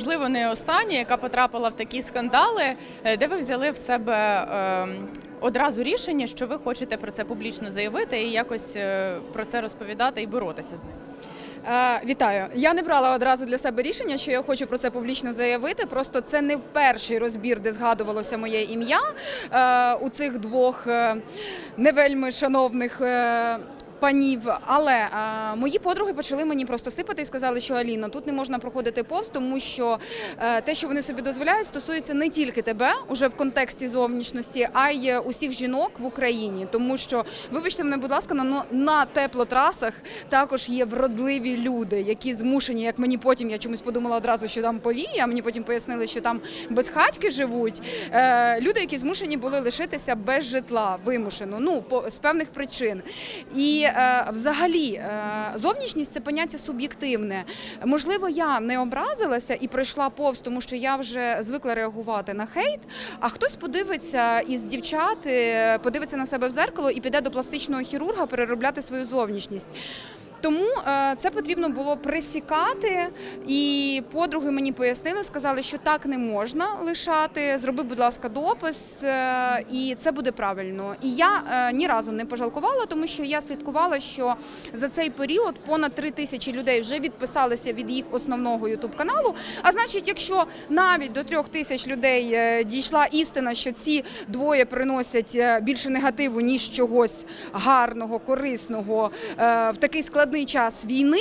Можливо, не остання, яка потрапила в такі скандали, е, де ви взяли в себе е, одразу рішення, що ви хочете про це публічно заявити і якось е, про це розповідати і боротися з ним. Е, Вітаю. Я не брала одразу для себе рішення, що я хочу про це публічно заявити. Просто це не перший розбір, де згадувалося моє ім'я у цих двох е, не вельми шановних. Панів, але е, мої подруги почали мені просто сипати і сказали, що Аліна, тут не можна проходити повз, тому що е, те, що вони собі дозволяють, стосується не тільки тебе, уже в контексті зовнішності, а й е, усіх жінок в Україні. Тому що, вибачте мене, будь ласка, на, на теплотрасах також є вродливі люди, які змушені, як мені потім я чомусь подумала одразу, що там повії, а мені потім пояснили, що там безхатьки живуть. Е, люди, які змушені були лишитися без житла, вимушено, ну по з певних причин. І е, взагалі е, зовнішність це поняття суб'єктивне. Можливо, я не образилася і пройшла повз, тому що я вже звикла реагувати на хейт. А хтось подивиться із дівчат, е, подивиться на себе в зеркало і піде до пластичного хірурга переробляти свою зовнішність. Тому е, це потрібно було пресікати, і подруги мені пояснили, сказали, що так не можна лишати. Зроби, будь ласка, допис, е, і це буде правильно. І я е, ні разу не пожалкувала, тому що я слідкувала, що за цей період понад три тисячі людей вже відписалися від їх основного ютуб каналу. А значить, якщо навіть до трьох тисяч людей дійшла істина, що ці двоє приносять більше негативу ніж чогось гарного, корисного в такий складний час війни.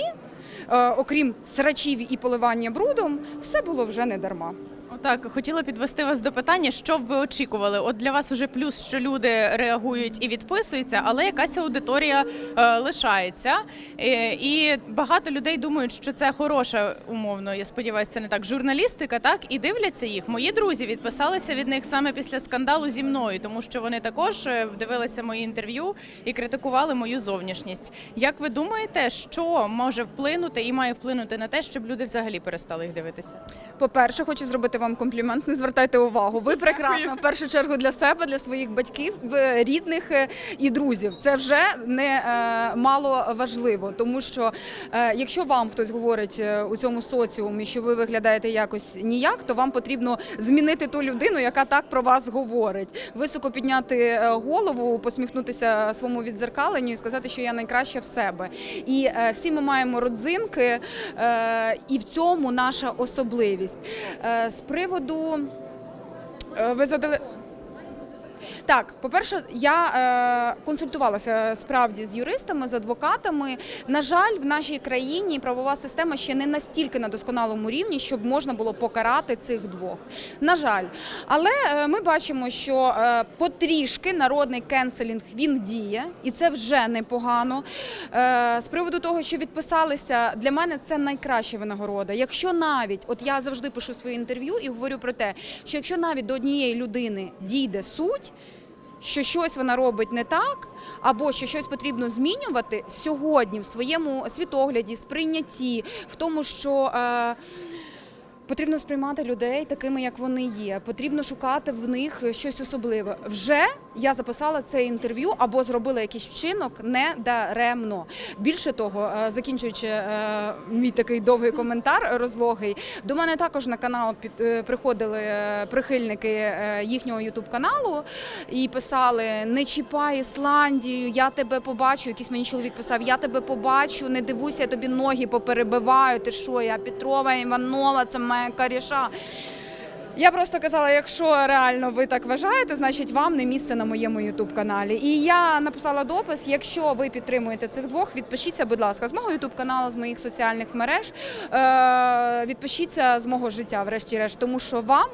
е, Окрім срачів і поливання брудом, все було вже не дарма. Отак, хотіла підвести вас до питання, що б ви очікували? От для вас уже плюс, що люди реагують і відписуються, але якась аудиторія е, лишається. Е, і багато людей думають, що це хороша, умовно, я сподіваюся, це не так. Журналістика, так і дивляться їх. Мої друзі відписалися від них саме після скандалу зі мною, тому що вони також е, дивилися мої інтерв'ю і критикували мою зовнішність. Як ви думаєте, що може вплинути і має вплинути на те, щоб люди взагалі перестали їх дивитися? По-перше, хочу зробити вам комплімент. Не звертайте увагу. Ви прекрасна в першу чергу для себе, для своїх батьків, рідних е, і друзів. Це вже не е, мало важливо, тому що е, якщо вам хтось говорить у цьому соціумі, що ви виглядаєте якось ніяк, то вам потрібно змінити ту людину, яка так про вас говорить. Високо підняти голову, посміхнутися своєму відзеркаленню і сказати, що я найкраща в себе. І всі ми маємо родзинки, і в цьому наша особливість. Приводу е, ви задали. Так, по-перше, я е, консультувалася справді з юристами, з адвокатами. На жаль, в нашій країні правова система ще не настільки на досконалому рівні, щоб можна було покарати цих двох. На жаль, але е, ми бачимо, що е, потрішки народний кенселінг він діє, і це вже непогано. Е, з приводу того, що відписалися, для мене це найкраща винагорода. Якщо навіть, от я завжди пишу своє інтерв'ю і говорю про те, що якщо навіть до однієї людини дійде суть, що щось вона робить не так, або що щось потрібно змінювати сьогодні в своєму світогляді, сприйнятті, в тому, що. Е, Потрібно сприймати людей такими, як вони є. Потрібно шукати в них щось особливе. Вже я записала це інтерв'ю або зробила якийсь вчинок недаремно. Більше того, е, закінчуючи е, мій такий довгий коментар розлогий, до мене також на канал е, приходили прихильники їхнього ютуб каналу і писали: Не чіпай Ісландію, я тебе побачу. Якийсь мені чоловік писав: Я тебе побачу, не дивуйся, я тобі ноги поперебиваю. Ти що, я Петрова, Іванова, це моя каріша. Я просто казала, якщо реально ви так вважаєте, значить вам не місце на моєму ютуб каналі. І я написала допис: якщо ви підтримуєте цих двох, відпишіться, будь ласка, з мого ютуб каналу, з моїх соціальних мереж. Е- відпишіться з мого життя, врешті-решт, тому що вам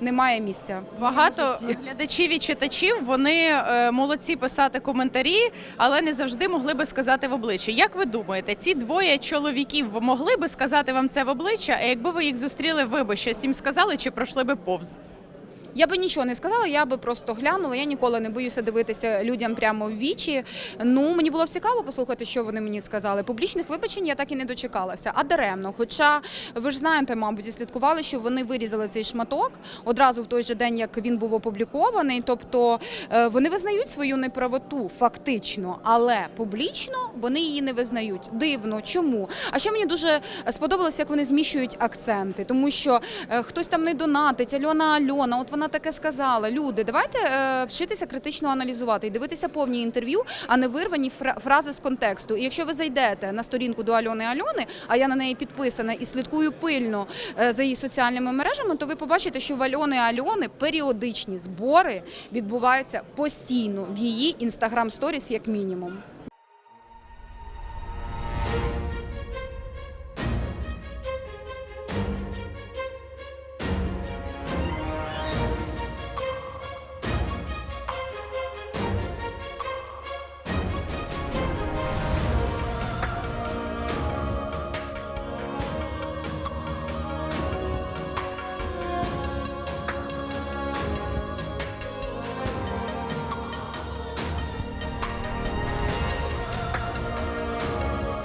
немає місця. Багато глядачів і читачів вони е, молодці писати коментарі, але не завжди могли би сказати в обличчя. Як ви думаєте, ці двоє чоловіків могли би сказати вам це в обличчя? А якби ви їх зустріли, ви би щось їм сказали чи пройшли би повз? Я би нічого не сказала, я би просто глянула. Я ніколи не боюся дивитися людям прямо в вічі. Ну мені було б цікаво послухати, що вони мені сказали. Публічних вибачень я так і не дочекалася, а даремно. Хоча ви ж знаєте, мабуть, і слідкували, що вони вирізали цей шматок одразу в той же день, як він був опублікований. Тобто е, вони визнають свою неправоту фактично, але публічно вони її не визнають. Дивно, чому? А ще мені дуже сподобалося, як вони зміщують акценти, тому що е, хтось там не донатить, Альона Альона, от вона таке сказала. Люди, давайте е, вчитися критично аналізувати і дивитися повні інтерв'ю, а не вирвані фра- фрази з контексту. І якщо ви зайдете на сторінку до Альони Альони, а я на неї підписана і слідкую пильно е, за її соціальними мережами, то ви побачите, що в Альони Альони періодичні збори відбуваються постійно в її інстаграм сторіс, як мінімум.